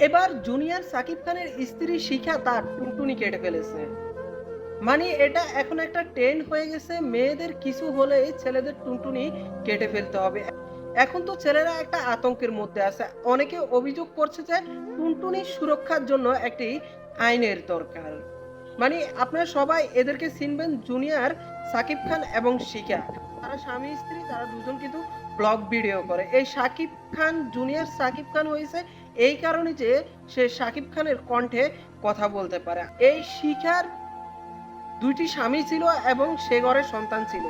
এবার জুনিয়র সাকিব খানের স্ত্রী শিখা তার টুনটুনি কেটে ফেলেছে। মানে এটা এখন একটা ট্রেন্ড হয়ে গেছে, মেয়েদের কিছু হলেই ছেলেদের টুনটুনি কেটে ফেলতে হবে। এখন তো ছেলেরা একটা আতঙ্কের মধ্যে আছে। অনেকে অভিযোগ করছে যে টুনটুনি সুরক্ষার জন্য একটি আইনের দরকার। মানে আপনারা সবাই এদেরকে চিনবেন, জুনিয়র সাকিব খান এবং শিখা। তারা স্বামী, স্ত্রী, তারা দুজন কিন্তু ব্লগ ভিডিও করে। এই সাকিব খান, জুনিয়র সাকিব খান হয়েছে এই কারণে যে সে সাকিব খানের কণ্ঠে কথা বলতে পারে। এই শিখার দুইটি স্বামী ছিল এবং সে ঘরে সন্তান ছিল।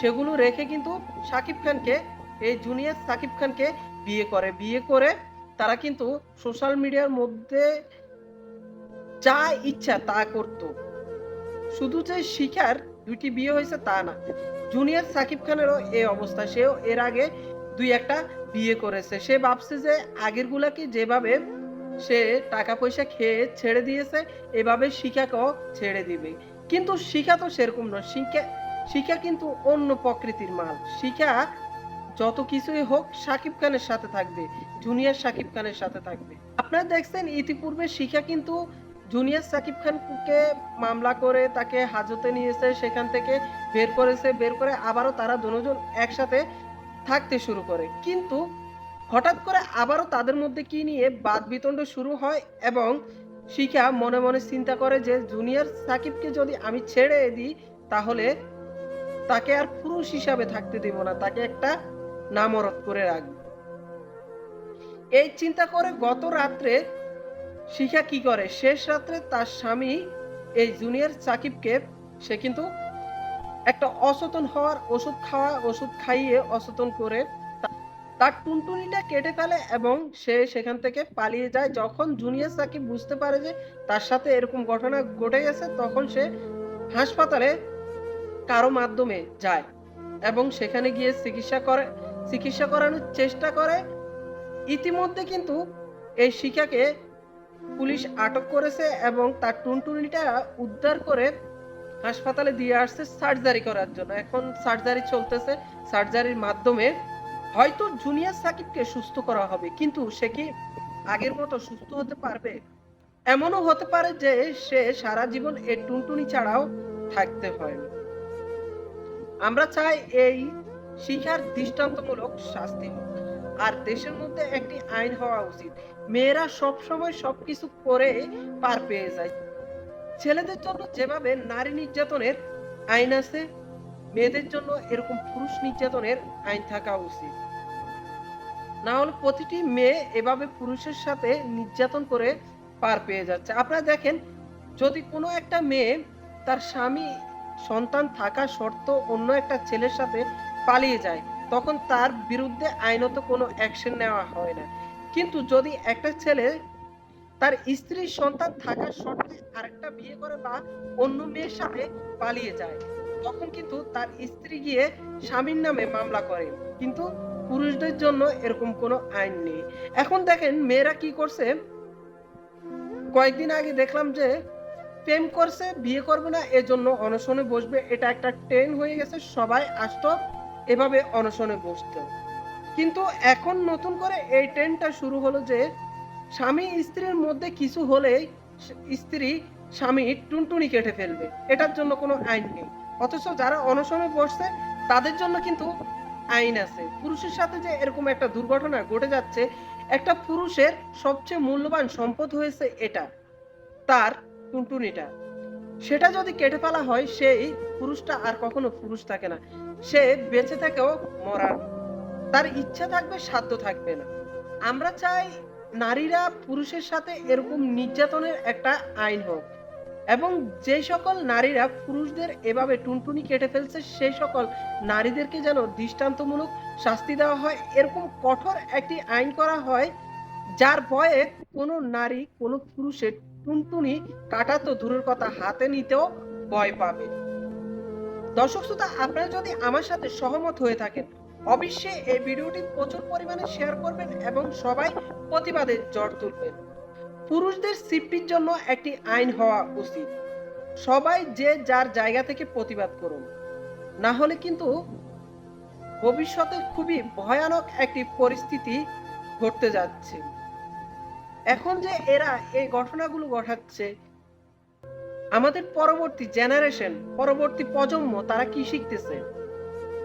সেগুলো রেখে কিন্তু সাকিব খানকে, এই জুনিয়র সাকিব খানকে বিয়ে করে। বিয়ে করে তারা কিন্তু সোশ্যাল মিডিয়ার মধ্যে যা ইচ্ছা তা করত। শুধু যে শিখার দুইটি বিয়ে হয়েছে তা না। জুনিয়র সাকিব খানেরও এই অবস্থা। সেও এর আগে দুই একটা বিয়ে করেছে। সে ভাবছে যে আগের গুলাকে যেভাবে সে টাকা পয়সা খেয়ে ছেড়ে দিয়েছে, এভাবে শিখাকেও ছেড়ে দিবে। কিন্তু শিখা তো সেরকম নয়। শিখা শিখা কিন্তু অন্য প্রকৃতির মাল। শিখা যত কিছুই হোক, সাকিব খানের সাথে থাকবে, জুনিয়র সাকিব খানের সাথে থাকবে। আপনারা দেখছেন, ইতিপূর্বে শিখা কিন্তু জুনিয়র সাকিব খানকে মামলা করে তাকে হাজতে নিয়েছে, সেখান থেকে বের করেছে, বের করে আবারও তারা দুজন একসাথে থাকতে শুরু করে। কিন্তু হঠাৎ করে আবারও তাদের মধ্যে কি নিয়ে বাদ বিতণ্ড শুরু হয় এবং শিখা মনে মনে চিন্তা করে যে জুনিয়র সাকিবকে যদি আমি ছেড়ে দিই, তাহলে তাকে আর পুরুষ হিসাবে থাকতে দেব না, তাকে একটা নামরত করে রাখব। এই চিন্তা করে গত রাত্রে শিখা কি করে? শেষ রাত্রে তার স্বামী এই জুনিয়র সাকিবকে, সে কিন্তু একটা অচেতন হওয়ার ওষুধ খাওয়া, ওষুধ খাইয়ে অচেতন করে তার টুনটুনিটা কেটে ফেলে এবং সে সেখান থেকে পালিয়ে যায়। যখন জুনিয়র সাকিব বুঝতে পারে যে তার সাথে এরকম ঘটনা ঘটে গেছে, তখন সে হাসপাতালে কারও মাধ্যমে যায় এবং সেখানে গিয়ে চিকিৎসা করে, চিকিৎসা করানোর চেষ্টা করে। ইতিমধ্যে কিন্তু এই শিখাকে পুলিশ আটক করেছে এবং তার টুনটুনিটা উদ্ধার করে হাসপাতালে দিয়ে আসছে সার্জারি করার জন্য। এখন সার্জারি চলতেছে। সার্জারির মাধ্যমে হয়তো জুনিয়র সাকিবকে সুস্থ করা হবে, কিন্তু সে কি আগের মতো সুস্থ হতে পারবে? এমনও হতে পারে যে সে সারা জীবন এই টুনটুনি ছাড়াও থাকতে হয়। আমরা চাই এই শিখার দৃষ্টান্তমূলক শাস্তি হোক। আর দেশের মধ্যে একটি আইন হওয়া উচিত। মেয়েরা সবসময় সবকিছু করে পার পেয়ে যায়। ছেলেদের জন্য যেভাবে নারী নির্যাতনের আইন আছে, মেয়েদের জন্য এরকম পুরুষ নির্যাতনের আইন থাকা উচিত। না হলে প্রতিটি মেয়ে এভাবে পুরুষের সাথে নির্যাতন করে পার পেয়ে যাচ্ছে। আপনারা দেখেন, যদি কোনো একটা মেয়ে তার স্বামী, সন্তান থাকা সত্ত্বেও অন্য একটা ছেলের সাথে পালিয়ে যায়, তখন তার বিরুদ্ধে আইনত কোনো অ্যাকশন নেওয়া হয় না। কিন্তু যদি একটা ছেলে তার স্ত্রীর সন্তান থাকা সত্ত্বে আরেকটা বিয়ে করে বা অন্য মেয়ের সাথে পালিয়ে যায়। তখন কিন্তু তার স্ত্রী গিয়ে স্বামীর নামে মামলা করে। কিন্তু পুরুষদের জন্য এরকম কোনো আইন নেই। এখন দেখেন মেয়েরা কি করছে? কয়েকদিন আগে দেখলাম যে প্রেম করছে, বিয়ে করবে না, এজন্য অনশনে বসবে। এটা একটা ট্রেন হয়ে গেছে, সবাই আসত, এভাবে অনশনে বসতো। কিন্তু এখন নতুন করে এই ট্রেনটা শুরু হলো যে স্বামী স্ত্রীর মধ্যে কিছু হলেই স্ত্রী, স্বামী টুনটুনি কেটে ফেলবে। এটার জন্য কোনো আইন নেই। অথচ যারা অনশনে বসছে, তাদের জন্য কিন্তু আইন আছে। পুরুষের সাথে যে এরকম একটা দুর্ঘটনা ঘটে যাচ্ছে, একটা পুরুষের সবচেয়ে মূল্যবান সম্পদ হয়েছে এটা, তার টুনটুনিটা। সেটা যদি কেটে ফেলা হয়, সেই পুরুষটা আর কখনো পুরুষ থাকে না। সে বেঁচে থাকেও মরার। তার ইচ্ছা থাকবে, সাধ্য থাকবে না। আমরা চাই নারীরা পুরুষের সাথে এরকম নির্যাতনের একটা আইন হোক। এবং যে সকল নারীরা পুরুষদের এভাবে টুনটুনি কেটে ফেলছে, সেই সকল নারীদেরকে যেন দৃষ্টান্তমূলক শাস্তি দেওয়া হয়, এরকম কঠোর একটি আইন করা হয়, যার ভয়ে কোনো নারী কোনো পুরুষের টুনটুনি কাটা তো দূরের কথা, হাতে নিতেও ভয় পাবে। দর্শক শ্রোতা, আপনারা যদি আমার সাথে সহমত হয়ে থাকেন অবশ্যই এই ভিডিওটি প্রচুর পরিমাণে শেয়ার করবেন এবং সবাই প্রতিবাদে জ্বর তুলবেন। পুরুষদের সিফটির জন্য একটি আইন হওয়া উচিত। সবাই যে যার জায়গা থেকে প্রতিবাদ করুন। না হলে কিন্তু ভবিষ্যতে খুবই ভয়ানক একটি পরিস্থিতি ঘটতে যাচ্ছে। এখন যে এরা এই ঘটনাগুলো ঘটাচ্ছে, আমাদের পরবর্তী জেনারেশন পরবর্তী প্রজন্ম তারা কি শিখতেছে?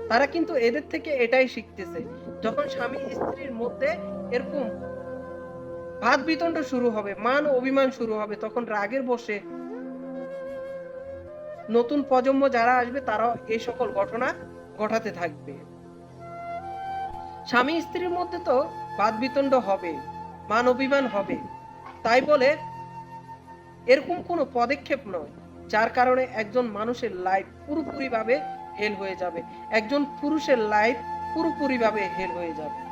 তারা কিন্তু এদের থেকে এটাই শিখতেছে। যখন স্বামী স্ত্রীর মধ্যে এরকম ভাত বিতণ্ড শুরু হবে, মান অভিমান শুরু হবে, তখন রাগের বসে নতুন প্রজন্ম যারা আসবে, তারাও এই সকল ঘটনা ঘটাতে থাকবে। স্বামী স্ত্রীর মধ্যে তো বাদ বিতণ্ড হবে, মান অভিমান হবে। তাই বলে এরকম কোনো পদক্ষেপ নয়, যার কারণে একজন মানুষের লাইফ পুরোপুরিভাবে হেল হয়ে যাবে। একজন পুরুষের লাইফ পুরোপুরিভাবে হেল হয়ে যাবে।